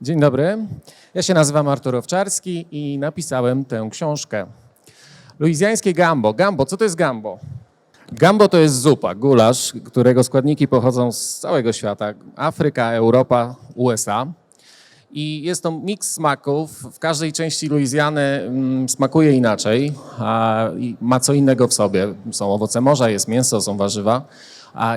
Dzień dobry. Ja się nazywam Artur Owczarski i napisałem tę książkę. Luizjańskie gambo. Gambo, co to jest gambo? Gambo to jest zupa, gulasz, którego składniki pochodzą z całego świata. Afryka, Europa, USA. I jest to miks smaków. W każdej części Luizjany mm, smakuje inaczej, a ma co innego w sobie. Są owoce morza, jest mięso, są warzywa.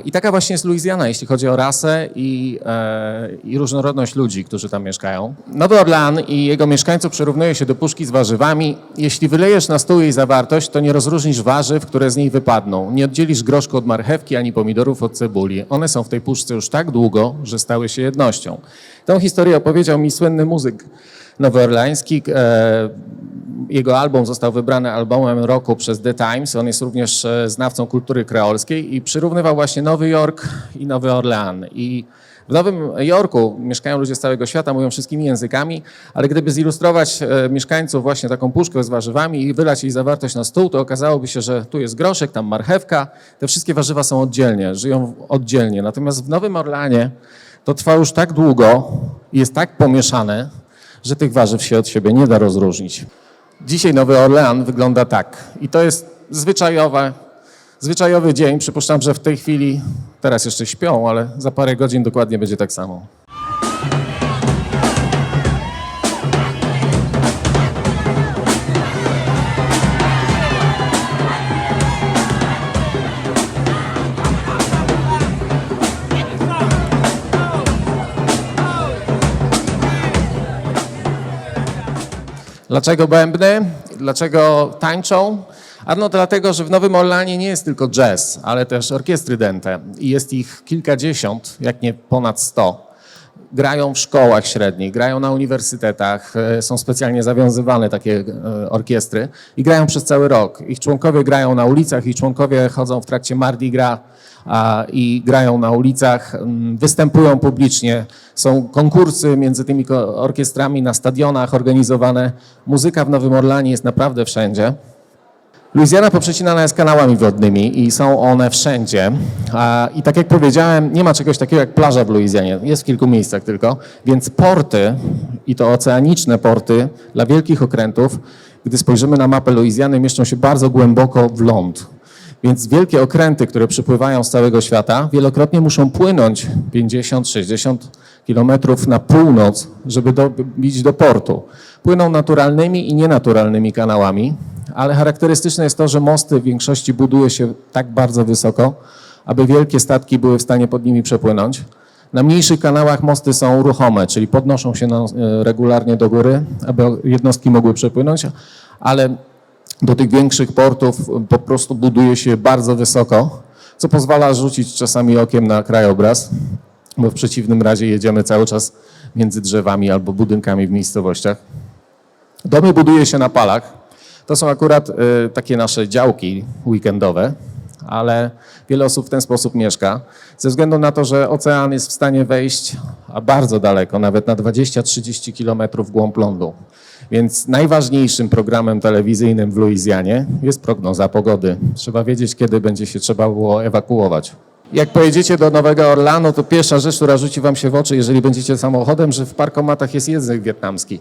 I taka właśnie jest Luizjana, jeśli chodzi o rasę i, e, i różnorodność ludzi, którzy tam mieszkają. Nowy Orlean i jego mieszkańców przyrównuje się do puszki z warzywami. Jeśli wylejesz na stół jej zawartość, to nie rozróżnisz warzyw, które z niej wypadną. Nie oddzielisz groszku od marchewki ani pomidorów od cebuli. One są w tej puszce już tak długo, że stały się jednością. Tą historię opowiedział mi słynny muzyk nowoorleański. E, jego album został wybrany albumem roku przez The Times. On jest również e, znawcą kultury kreolskiej i przyrównywał właśnie Nowy Jork i Nowy Orlean. I w Nowym Jorku mieszkają ludzie z całego świata, mówią wszystkimi językami, ale gdyby zilustrować e, mieszkańców właśnie taką puszkę z warzywami i wylać jej zawartość na stół, to okazałoby się, że tu jest groszek, tam marchewka. Te wszystkie warzywa są oddzielnie, żyją oddzielnie. Natomiast w Nowym Orleanie to trwa już tak długo i jest tak pomieszane, że tych warzyw się od siebie nie da rozróżnić. Dzisiaj Nowy Orlean wygląda tak. I to jest zwyczajowe, zwyczajowy dzień. Przypuszczam, że w tej chwili, teraz jeszcze śpią, ale za parę godzin dokładnie będzie tak samo. Dlaczego bębny? Dlaczego tańczą? Ano dlatego, że w Nowym Orleanie nie jest tylko jazz, ale też orkiestry dente i jest ich kilkadziesiąt, jak nie ponad sto. Grają w szkołach średnich, grają na uniwersytetach, e, są specjalnie zawiązywane takie e, orkiestry i grają przez cały rok. Ich członkowie grają na ulicach, ich członkowie chodzą w trakcie Mardi Gras i grają na ulicach, występują publicznie. Są konkursy między tymi orkiestrami na stadionach organizowane. Muzyka w Nowym Orlanie jest naprawdę wszędzie. Luizjana poprzecinana jest kanałami wodnymi i są one wszędzie. I tak jak powiedziałem, nie ma czegoś takiego jak plaża w Luizjanie. Jest w kilku miejscach tylko. Więc porty, i to oceaniczne porty dla wielkich okrętów, gdy spojrzymy na mapę Luizjany, mieszczą się bardzo głęboko w ląd. Więc wielkie okręty, które przypływają z całego świata, wielokrotnie muszą płynąć 50-60 kilometrów na północ, żeby dobić do portu. Płyną naturalnymi i nienaturalnymi kanałami, ale charakterystyczne jest to, że mosty w większości buduje się tak bardzo wysoko, aby wielkie statki były w stanie pod nimi przepłynąć. Na mniejszych kanałach mosty są ruchome, czyli podnoszą się e, regularnie do góry, aby jednostki mogły przepłynąć, ale do tych większych portów po prostu buduje się bardzo wysoko, co pozwala rzucić czasami okiem na krajobraz, bo w przeciwnym razie jedziemy cały czas między drzewami albo budynkami w miejscowościach. Domy buduje się na palach. To są akurat y, takie nasze działki weekendowe, ale wiele osób w ten sposób mieszka, ze względu na to, że ocean jest w stanie wejść a bardzo daleko, nawet na 20-30 kilometrów głąb lądu. Więc najważniejszym programem telewizyjnym w Luizjanie jest prognoza pogody. Trzeba wiedzieć, kiedy będzie się trzeba było ewakuować. Jak pojedziecie do Nowego Orlanu, to pierwsza rzecz, która rzuci wam się w oczy, jeżeli będziecie samochodem, że w parkomatach jest język wietnamski.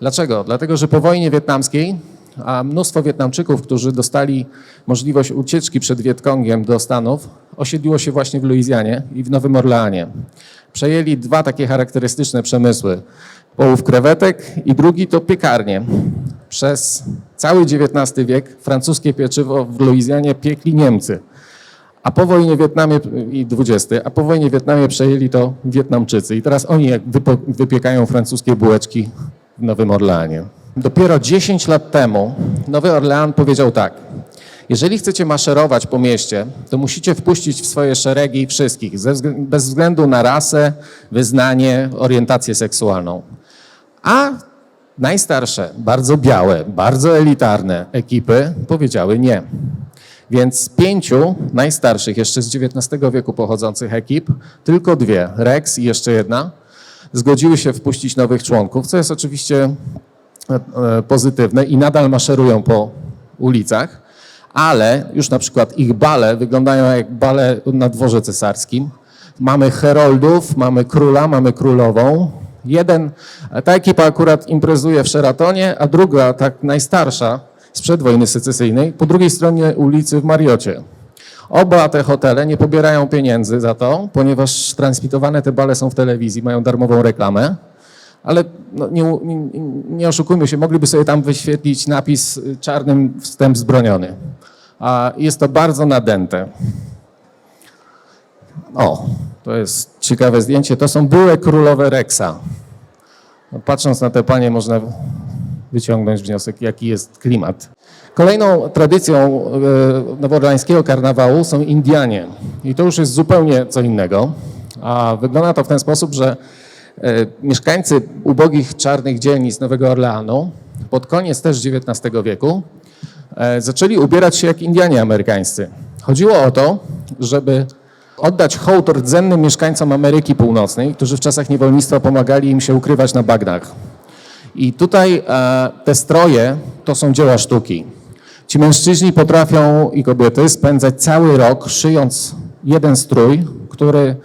Dlaczego? Dlatego, że po wojnie wietnamskiej a mnóstwo Wietnamczyków, którzy dostali możliwość ucieczki przed Wietkongiem do Stanów, osiedliło się właśnie w Luizjanie i w Nowym Orleanie. Przejęli dwa takie charakterystyczne przemysły. Połów krewetek i drugi to piekarnie. Przez cały XIX wiek francuskie pieczywo w Luizjanie piekli Niemcy. A po wojnie Wietnamie i 20, a po wojnie Wietnamie przejęli to Wietnamczycy. I teraz oni jak wypiekają francuskie bułeczki w Nowym Orleanie. Dopiero 10 lat temu Nowy Orlean powiedział tak. Jeżeli chcecie maszerować po mieście, to musicie wpuścić w swoje szeregi wszystkich, bez względu na rasę, wyznanie, orientację seksualną. A najstarsze, bardzo białe, bardzo elitarne ekipy powiedziały nie. Więc z pięciu najstarszych, jeszcze z XIX wieku pochodzących ekip, tylko dwie, Rex i jeszcze jedna, zgodziły się wpuścić nowych członków, co jest oczywiście e, e, pozytywne i nadal maszerują po ulicach, ale już na przykład ich bale wyglądają jak bale na dworze cesarskim. Mamy heroldów, mamy króla, mamy królową, Jeden, ta ekipa akurat imprezuje w Szeratonie, a druga, tak najstarsza, sprzed wojny secesyjnej, po drugiej stronie ulicy w Mariocie. Oba te hotele nie pobierają pieniędzy za to, ponieważ transmitowane te bale są w telewizji, mają darmową reklamę. Ale no, nie, nie, oszukujmy się, mogliby sobie tam wyświetlić napis y, czarnym wstęp zbroniony. A jest to bardzo nadęte. O, to jest ciekawe zdjęcie. To są były królowe Rexa. No, patrząc na te panie można wyciągnąć wniosek, jaki jest klimat. Kolejną tradycją e, nowoorlańskiego karnawału są Indianie. I to już jest zupełnie co innego. A wygląda to w ten sposób, że e, mieszkańcy ubogich czarnych dzielnic Nowego Orleanu pod koniec też XIX wieku e, zaczęli ubierać się jak Indianie amerykańscy. Chodziło o to, żeby oddać hołd rdzennym mieszkańcom Ameryki Północnej, którzy w czasach niewolnictwa pomagali im się ukrywać na bagnach. I tutaj e, te stroje to są dzieła sztuki. Ci mężczyźni potrafią i kobiety spędzać cały rok szyjąc jeden strój, który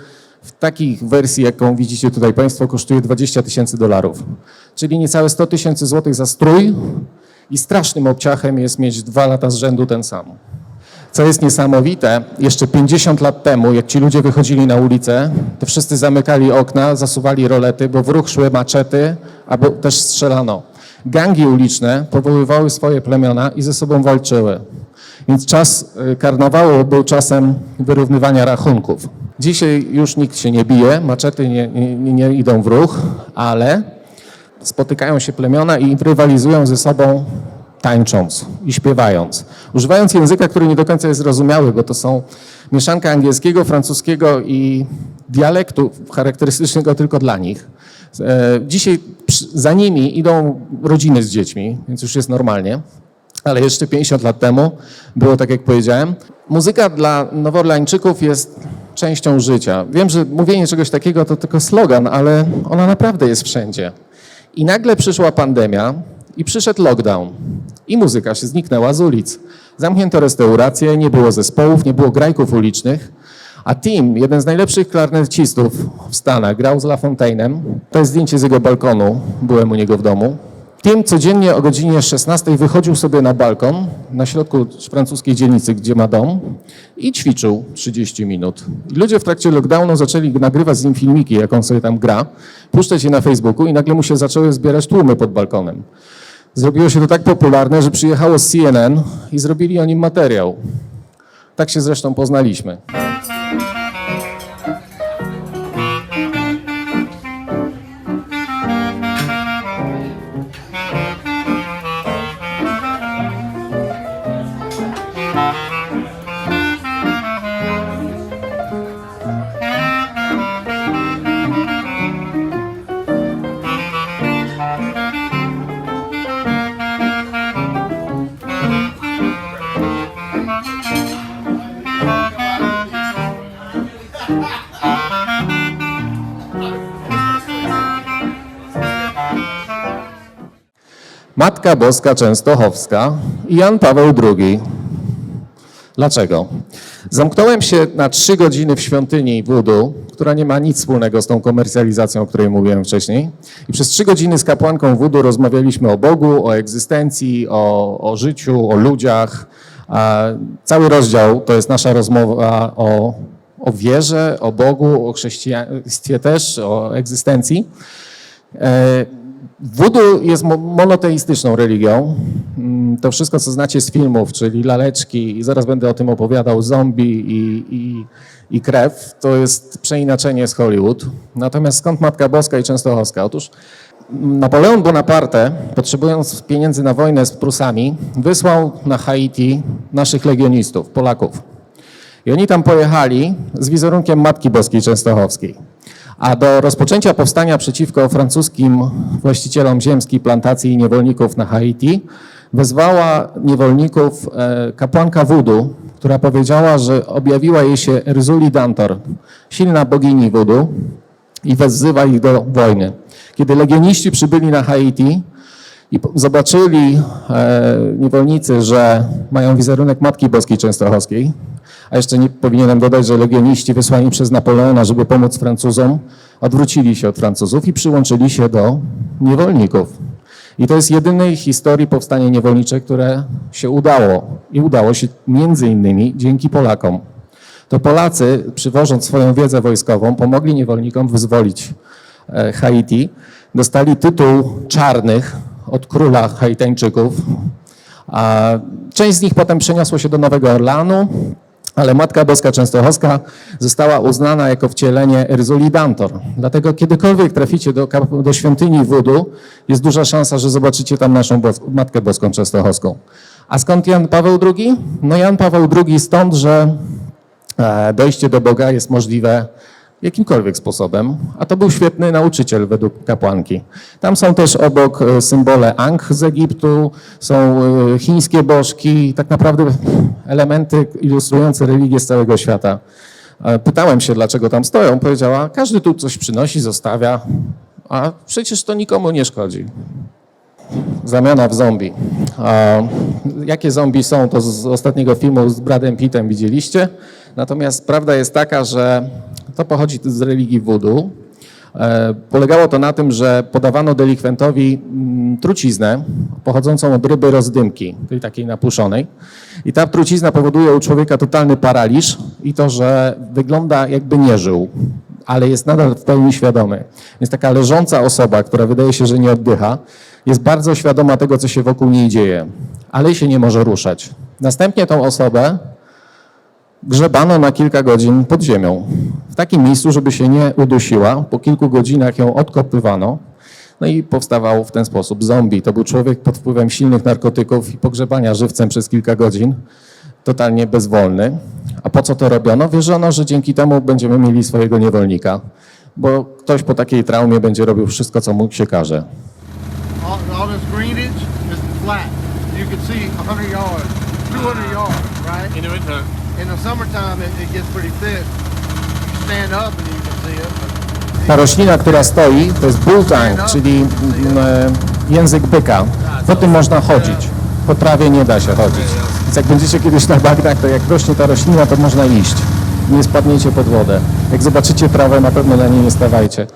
w takiej wersji, jaką widzicie tutaj Państwo, kosztuje 20 tysięcy dolarów. Czyli niecałe 100 tysięcy złotych za strój i strasznym obciachem jest mieć dwa lata z rzędu ten sam. Co jest niesamowite, jeszcze 50 lat temu, jak ci ludzie wychodzili na ulicę, to wszyscy zamykali okna, zasuwali rolety, bo w ruch szły maczety, albo też strzelano. Gangi uliczne powoływały swoje plemiona i ze sobą walczyły. Więc czas y, karnawału był czasem wyrównywania rachunków. Dzisiaj już nikt się nie bije, maczety nie, nie, nie idą w ruch, ale spotykają się plemiona i rywalizują ze sobą tańcząc i śpiewając. Używając języka, który nie do końca jest zrozumiały, bo to są mieszanka angielskiego, francuskiego i dialektu charakterystycznego tylko dla nich. E, Dzisiaj za nimi idą rodziny z dziećmi, więc już jest normalnie. Ale jeszcze 50 lat temu było tak, jak powiedziałem. Muzyka dla Noworlańczyków jest częścią życia. Wiem, że mówienie czegoś takiego to tylko slogan, ale ona naprawdę jest wszędzie. I nagle przyszła pandemia i przyszedł lockdown. I muzyka się zniknęła z ulic. Zamknięto restauracje, nie było zespołów, nie było grajków ulicznych. A Tim, jeden z najlepszych klarnecistów w Stanach, grał z LaFontaine'em. To jest zdjęcie z jego balkonu, byłem u niego w domu. Tim codziennie o godzinie 16 wychodził sobie na balkon na środku francuskiej dzielnicy, gdzie ma dom i ćwiczył 30 minut. Ludzie w trakcie lockdownu zaczęli nagrywać z nim filmiki, jak on sobie tam gra, puszczać je na Facebooku i nagle mu się zaczęły zbierać tłumy pod balkonem. Zrobiło się to tak popularne, że przyjechało CNN i zrobili o nim materiał. Tak się zresztą poznaliśmy. Matka Boska Częstochowska i Jan Paweł II. Dlaczego? Zamknąłem się na trzy godziny w świątyni Wudu, która nie ma nic wspólnego z tą komercjalizacją, o której mówiłem wcześniej. I przez trzy godziny z kapłanką Wudu rozmawialiśmy o Bogu, o egzystencji, o, o życiu, o ludziach. A cały rozdział to jest nasza rozmowa o, o wierze, o Bogu, o chrześcijaństwie też, o egzystencji. E, Voodoo jest mo- monoteistyczną religią. Mm, To wszystko, co znacie z filmów, czyli laleczki, i zaraz będę o tym opowiadał, zombie i, i, i krew, to jest przeinaczenie z Hollywood. Natomiast skąd Matka Boska i Częstochowska? Otóż Napoleon Bonaparte, potrzebując pieniędzy na wojnę z Prusami, wysłał na Haiti naszych legionistów, Polaków. I oni tam pojechali z wizerunkiem Matki Boskiej Częstochowskiej. A do rozpoczęcia powstania przeciwko francuskim właścicielom ziemskiej plantacji i niewolników na Haiti wezwała niewolników e, kapłanka Wudu, która powiedziała, że objawiła jej się Erzuli Dantor, silna bogini Wudu i wezzywa ich do wojny. Kiedy legioniści przybyli na Haiti, i zobaczyli e, niewolnicy, że mają wizerunek Matki Boskiej Częstochowskiej, a jeszcze nie powinienem dodać, że legioniści wysłani przez Napoleona, żeby pomóc Francuzom, Odwrócili się od Francuzów i przyłączyli się do niewolników. I to jest jedynej historii powstania niewolnicze, które się udało. I udało się między innymi dzięki Polakom. To Polacy, przywożąc swoją wiedzę wojskową, pomogli niewolnikom wyzwolić e, Haiti. Dostali tytuł czarnych od króla Haitańczyków. A część z nich potem przeniosło się do Nowego Orleanu, ale Matka Boska Częstochowska została uznana jako wcielenie Erzuli Dantor. Dlatego kiedykolwiek traficie do, do świątyni Wudu, jest duża szansa, że zobaczycie tam naszą Bos- Matkę Boską Częstochowską. A skąd Jan Paweł II? No Jan Paweł II stąd, że e, dojście do Boga jest możliwe jakimkolwiek sposobem, a to był świetny nauczyciel według kapłanki. Tam są też obok e, symbole Ankh z Egiptu, są e, chińskie bożki, tak naprawdę elementy ilustrujące religię z całego świata. Pytałem się, dlaczego tam stoją. Powiedziała, każdy tu coś przynosi, zostawia, a przecież to nikomu nie szkodzi. Zamiana w zombie. A jakie zombie są, to z ostatniego filmu z Bradem Pittem widzieliście. Natomiast prawda jest taka, że to pochodzi z religii voodoo. E, Polegało to na tym, że podawano delikwentowi mm, truciznę pochodzącą od ryby rozdymki, tej takiej napuszonej. I ta trucizna powoduje u człowieka totalny paraliż i to, że wygląda jakby nie żył, ale jest nadal w pełni świadomy. Więc taka leżąca osoba, która wydaje się, że nie oddycha, jest bardzo świadoma tego, co się wokół niej dzieje, ale się nie może ruszać. Następnie tą osobę grzebano na kilka godzin pod ziemią. W takim miejscu, żeby się nie udusiła. Po kilku godzinach ją odkopywano. No i powstawał w ten sposób zombie. To był człowiek pod wpływem silnych narkotyków i pogrzebania żywcem przez kilka godzin. Totalnie bezwolny. A po co to robiono? Wierzono, że dzięki temu będziemy mieli swojego niewolnika. Bo ktoś po takiej traumie będzie robił wszystko, co mu się każe. all, all this greenage is flat. You can see 100 yards, 200 yards, right? In the winter, Ta roślina, która stoi, to jest bultang, czyli mm, e, język byka. Po tym można chodzić. Po trawie nie da się chodzić. Więc jak będziecie kiedyś na bagnach, to jak rośnie ta roślina, to można iść. Nie spadniecie pod wodę. Jak zobaczycie trawę, na pewno na niej nie stawajcie.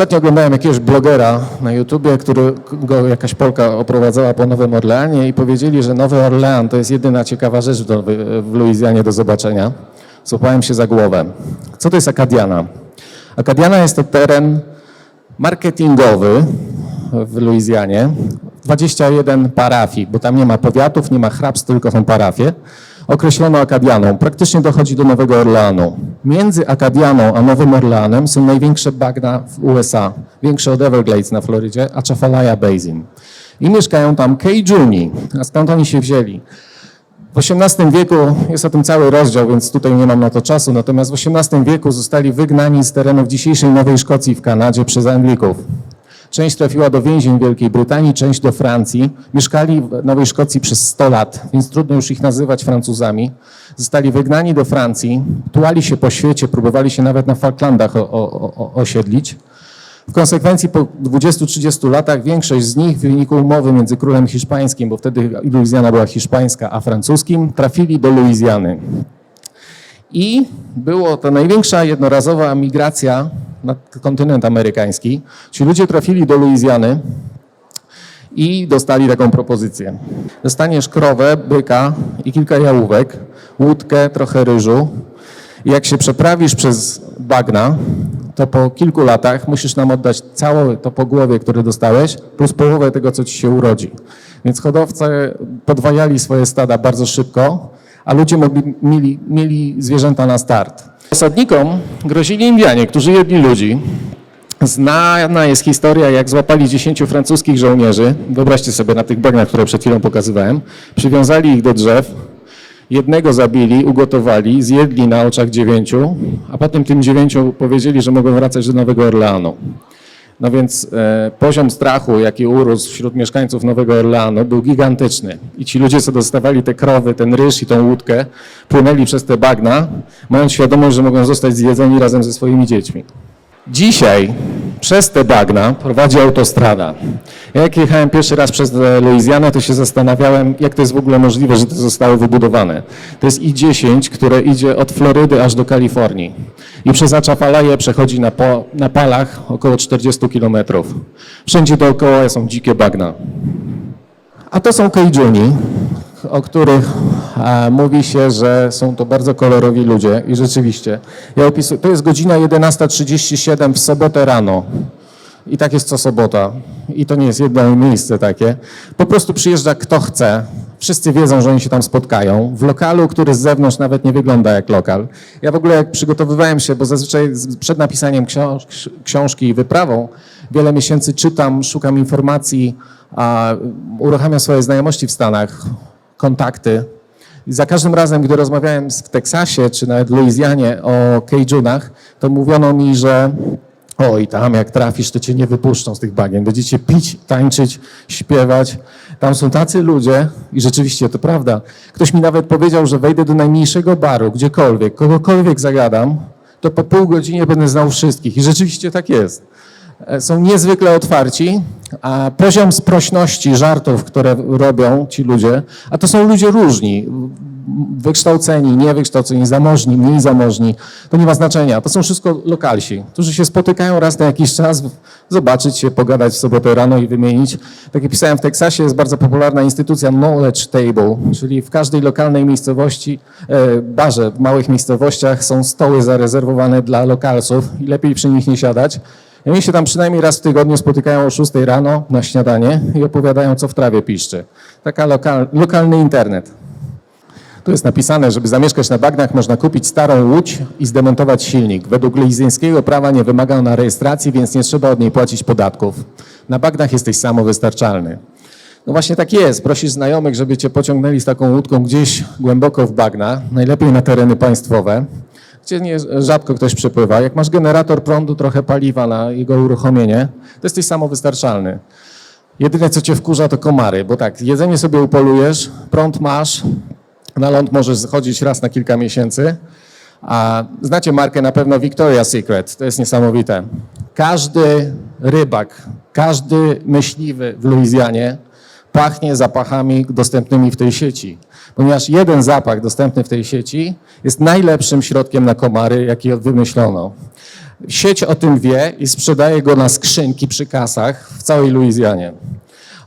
Ostatnio oglądałem jakiegoś blogera na YouTubie, który go jakaś Polka oprowadzała po Nowym Orleanie i powiedzieli, że Nowy Orlean to jest jedyna ciekawa rzecz w, Luizjanie do zobaczenia. Złapałem się za głowę. Co to jest Akadiana? Akadiana jest to teren marketingowy w Luizjanie. 21 parafii, bo tam nie ma powiatów, nie ma hrabstw, tylko są parafie. Określono Akadianą. Praktycznie dochodzi do Nowego Orleanu. Między Akadianą a Nowym Orleanem są największe bagna w USA. Większe od Everglades na Florydzie, Atchafalaya Basin. I mieszkają tam Cajuni. A skąd oni się wzięli? W XVIII wieku jest o tym cały rozdział, więc tutaj nie mam na to czasu. Natomiast w XVIII wieku zostali wygnani z terenów dzisiejszej Nowej Szkocji w Kanadzie przez Anglików. Część trafiła do więzień Wielkiej Brytanii, część do Francji. Mieszkali w Nowej Szkocji przez 100 lat, więc trudno już ich nazywać Francuzami. Zostali wygnani do Francji, tułali się po świecie, próbowali się nawet na Falklandach o, o, o, osiedlić. W konsekwencji po 20-30 latach większość z nich w wyniku umowy między królem hiszpańskim, bo wtedy Luizjana była hiszpańska, a francuskim, trafili do Luizjany. I było to największa jednorazowa migracja na kontynent amerykański. Ci ludzie trafili do Luizjany i dostali taką propozycję. Dostaniesz krowę, byka i kilka jałówek, łódkę, trochę ryżu. I jak się przeprawisz przez bagna, to po kilku latach musisz nam oddać całe to pogłowie, które dostałeś, plus połowę tego, co ci się urodzi. Więc hodowcy podwajali swoje stada bardzo szybko, a ludzie mogli, mieli, mieli zwierzęta na start. Osadnikom grozili Indianie, którzy jedli ludzi. Znana jest historia, jak złapali 10 francuskich żołnierzy, wyobraźcie sobie na tych bagnach, które przed chwilą pokazywałem, przywiązali ich do drzew, jednego zabili, ugotowali, zjedli na oczach dziewięciu, a potem tym dziewięciu powiedzieli, że mogą wracać do Nowego Orleanu. No więc e, poziom strachu, jaki urósł wśród mieszkańców Nowego Orleanu, był gigantyczny. I ci ludzie, co dostawali te krowy, ten ryż i tą łódkę, płynęli przez te bagna, mając świadomość, że mogą zostać zjedzeni razem ze swoimi dziećmi. Dzisiaj Przez te bagna prowadzi autostrada. Ja jak jechałem pierwszy raz przez Luizjanę, to się zastanawiałem, jak to jest w ogóle możliwe, że to zostało wybudowane. To jest I-10, które idzie od Florydy aż do Kalifornii. I przez Aczafalaję przechodzi na, po, na palach około 40 kilometrów. Wszędzie dookoła są dzikie bagna. A to są Keijuni, o których mówi się, że są to bardzo kolorowi ludzie i rzeczywiście. Ja opisuję, to jest godzina 11.37 w sobotę rano. I tak jest co sobota. I to nie jest jedno miejsce takie. Po prostu przyjeżdża kto chce. Wszyscy wiedzą, że oni się tam spotkają. W lokalu, który z zewnątrz nawet nie wygląda jak lokal. Ja w ogóle jak przygotowywałem się, bo zazwyczaj przed napisaniem książ- książki i wyprawą wiele miesięcy czytam, szukam informacji, uruchamiam swoje znajomości w Stanach, kontakty. I za każdym razem, gdy rozmawiałem w Teksasie czy nawet Luizjanie o Keijunach, to mówiono mi, że oj, tam jak trafisz, to cię nie wypuszczą z tych bagien. Będziecie pić, tańczyć, śpiewać. Tam są tacy ludzie i rzeczywiście to prawda. Ktoś mi nawet powiedział, że wejdę do najmniejszego baru, gdziekolwiek, kogokolwiek zagadam, to po pół godzinie będę znał wszystkich. I rzeczywiście tak jest. E, Są niezwykle otwarci, a poziom sprośności żartów, które robią ci ludzie, a to są ludzie różni, wykształceni, niewykształceni, zamożni, mniej zamożni, to nie ma znaczenia. To są wszystko lokalsi, którzy się spotykają raz na jakiś czas, zobaczyć się, pogadać w sobotę rano i wymienić. Tak jak pisałem, w Teksasie jest bardzo popularna instytucja Knowledge Table, czyli w każdej lokalnej miejscowości, e, barze, w małych miejscowościach są stoły zarezerwowane dla lokalsów i lepiej przy nich nie siadać. Oni się tam przynajmniej raz w tygodniu spotykają o 6 rano na śniadanie i opowiadają, co w trawie piszczy. Taka lokal, lokalny internet. Tu jest napisane, żeby zamieszkać na bagnach, można kupić starą łódź i zdemontować silnik. Według lizyjskiego prawa nie wymaga ona rejestracji, więc nie trzeba od niej płacić podatków. Na bagnach jesteś samowystarczalny. No właśnie tak jest. Prosisz znajomych, żeby cię pociągnęli z taką łódką gdzieś głęboko w bagna, najlepiej na tereny państwowe, gdzie nie, rzadko ktoś przepływa. Jak masz generator prądu, trochę paliwa na jego uruchomienie, to jesteś samowystarczalny. Jedyne, co cię wkurza, to komary, bo tak, jedzenie sobie upolujesz, prąd masz, na ląd możesz chodzić raz na kilka miesięcy. A znacie markę na pewno Victoria's Secret, to jest niesamowite. Każdy rybak, każdy myśliwy w Luizjanie pachnie zapachami dostępnymi w tej sieci. Ponieważ jeden zapach dostępny w tej sieci jest najlepszym środkiem na komary, jaki wymyślono. Sieć o tym wie i sprzedaje go na skrzynki przy kasach w całej Luizjanie.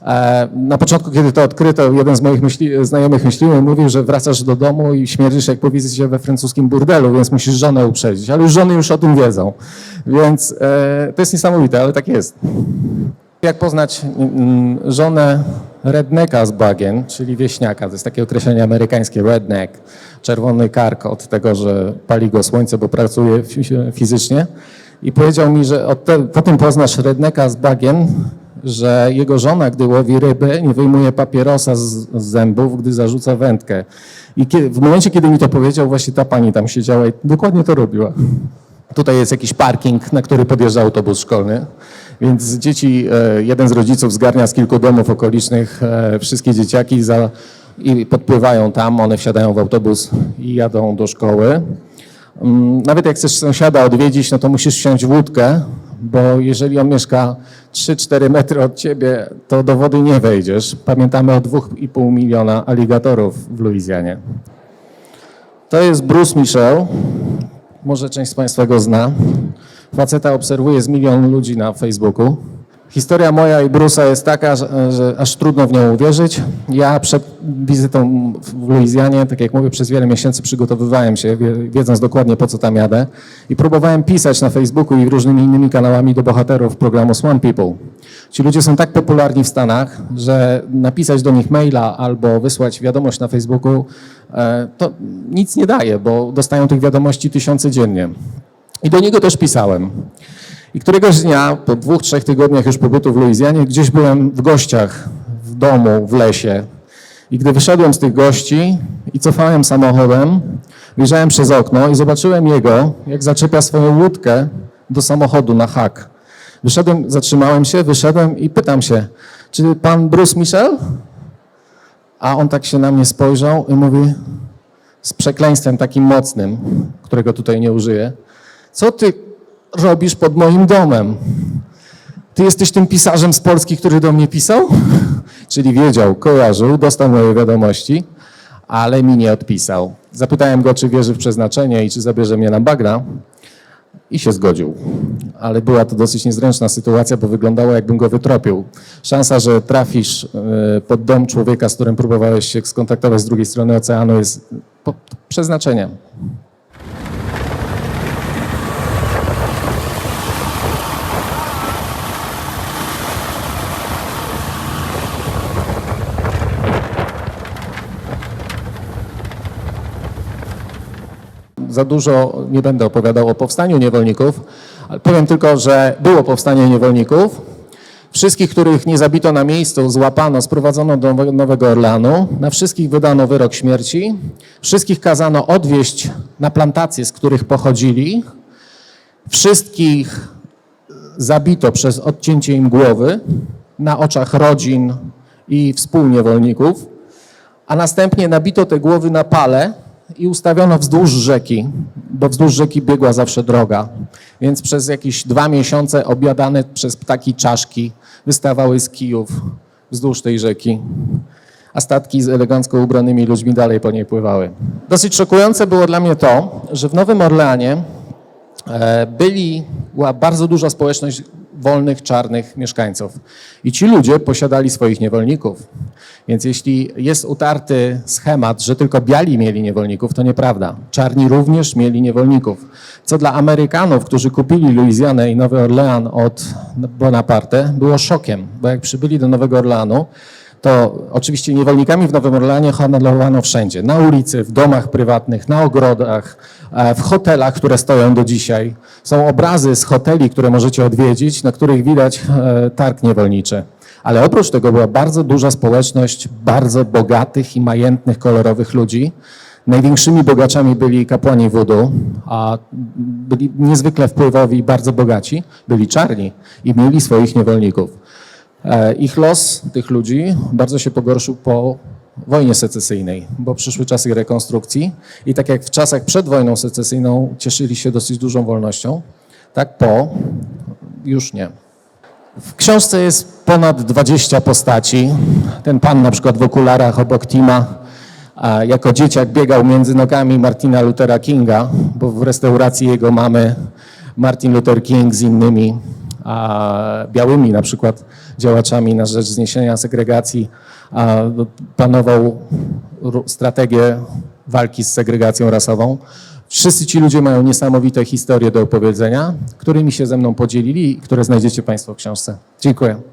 E, Na początku, kiedy to odkryto, jeden z moich myśli, znajomych myśliwych mówił, że wracasz do domu i śmierdzisz jak po we francuskim burdelu, więc musisz żonę uprzedzić. Ale już żony już o tym wiedzą. Więc e, to jest niesamowite, ale tak jest. Jak poznać mm, żonę rednecka z bagien, czyli wieśniaka, to jest takie określenie amerykańskie, redneck, czerwony kark od tego, że pali go słońce, bo pracuje fi- fizycznie. I powiedział mi, że te, po tym poznasz rednecka z bagien, że jego żona, gdy łowi ryby, nie wyjmuje papierosa z, z zębów, gdy zarzuca wędkę. I kiedy, w momencie, kiedy mi to powiedział, właśnie ta pani tam siedziała i dokładnie to robiła. Tutaj jest jakiś parking, na który podjeżdża autobus szkolny, więc dzieci, e, jeden z rodziców zgarnia z kilku domów okolicznych e, wszystkie dzieciaki za, i podpływają tam, one wsiadają w autobus i jadą do szkoły. Mm, Nawet jak chcesz sąsiada odwiedzić, no to musisz wsiąść w łódkę, bo jeżeli on mieszka 3-4 metry od ciebie, to do wody nie wejdziesz. Pamiętamy o 2,5 miliona aligatorów w Luizjanie. To jest Bruce Michel. Może część z Państwa go zna. Faceta obserwuje z milion ludzi na Facebooku. Historia moja i Brusa jest taka, że, że aż trudno w nią uwierzyć. Ja przed wizytą w Luizjanie, tak jak mówię, przez wiele miesięcy przygotowywałem się, wie- wiedząc dokładnie po co tam jadę i próbowałem pisać na Facebooku i różnymi innymi kanałami do bohaterów programu Swamp People. Ci ludzie są tak popularni w Stanach, że napisać do nich maila albo wysłać wiadomość na Facebooku e, to nic nie daje, bo dostają tych wiadomości tysiące dziennie. I do niego też pisałem. I któregoś dnia, po dwóch, trzech tygodniach już pobytu w Luizjanie, gdzieś byłem w gościach, w domu, w lesie. I gdy wyszedłem z tych gości i cofałem samochodem, wyjrzałem przez okno i zobaczyłem jego, jak zaczepia swoją łódkę do samochodu na hak. Wyszedłem, zatrzymałem się, wyszedłem i pytam się, czy pan Bruce Michel? A on tak się na mnie spojrzał i mówi z przekleństwem takim mocnym, którego tutaj nie użyję. Co ty robisz pod moim domem? Ty jesteś tym pisarzem z Polski, który do mnie pisał? Czyli wiedział, kojarzył, dostał moje wiadomości, ale mi nie odpisał. Zapytałem go, czy wierzy w przeznaczenie i czy zabierze mnie na bagna i się zgodził. Ale była to dosyć niezręczna sytuacja, bo wyglądało jakbym go wytropił. Szansa, że trafisz e, pod dom człowieka, z którym próbowałeś się skontaktować z drugiej strony oceanu jest przeznaczeniem. Za dużo nie będę opowiadał o powstaniu niewolników, ale powiem tylko, że było powstanie niewolników. Wszystkich, których nie zabito na miejscu, złapano, sprowadzono do Nowe- Nowego Orleanu. Na wszystkich wydano wyrok śmierci. Wszystkich kazano odwieźć na plantacje, z których pochodzili. Wszystkich zabito przez odcięcie im głowy na oczach rodzin i współniewolników a następnie nabito te głowy na pale i ustawiono wzdłuż rzeki, bo wzdłuż rzeki biegła zawsze droga. Więc przez jakieś dwa miesiące obiadane przez ptaki czaszki wystawały z kijów wzdłuż tej rzeki, a statki z elegancko ubranymi ludźmi dalej po niej pływały. Dosyć szokujące było dla mnie to, że w Nowym Orleanie e, byli, była bardzo duża społeczność wolnych, czarnych mieszkańców. I ci ludzie posiadali swoich niewolników. Więc jeśli jest utarty schemat, że tylko biali mieli niewolników, to nieprawda. Czarni również mieli niewolników. Co dla Amerykanów, którzy kupili Luizjanę i Nowy Orlean od Bonaparte, było szokiem, bo jak przybyli do Nowego Orleanu, to oczywiście niewolnikami w Nowym Orleanie handlowano wszędzie. Na ulicy, w domach prywatnych, na ogrodach, e, w hotelach, które stoją do dzisiaj. Są obrazy z hoteli, które możecie odwiedzić, na których widać e, targ niewolniczy. Ale oprócz tego była bardzo duża społeczność bardzo bogatych i majętnych, kolorowych ludzi. Największymi bogaczami byli kapłani wudu, a byli niezwykle wpływowi i bardzo bogaci. Byli czarni i mieli swoich niewolników. E, Ich los tych ludzi bardzo się pogorszył po wojnie secesyjnej, bo przyszły czasy rekonstrukcji i tak jak w czasach przed wojną secesyjną cieszyli się dosyć dużą wolnością, tak po już nie. W książce jest ponad 20 postaci. Ten pan na przykład w okularach obok Tima a jako dzieciak biegał między nogami Martina Luthera Kinga, bo w restauracji jego mamy Martin Luther King z innymi a, białymi na przykład działaczami na rzecz zniesienia segregacji. A, planował strategię walki z segregacją rasową. Wszyscy ci ludzie mają niesamowite historie do opowiedzenia, którymi się ze mną podzielili i które znajdziecie Państwo w książce. Dziękuję.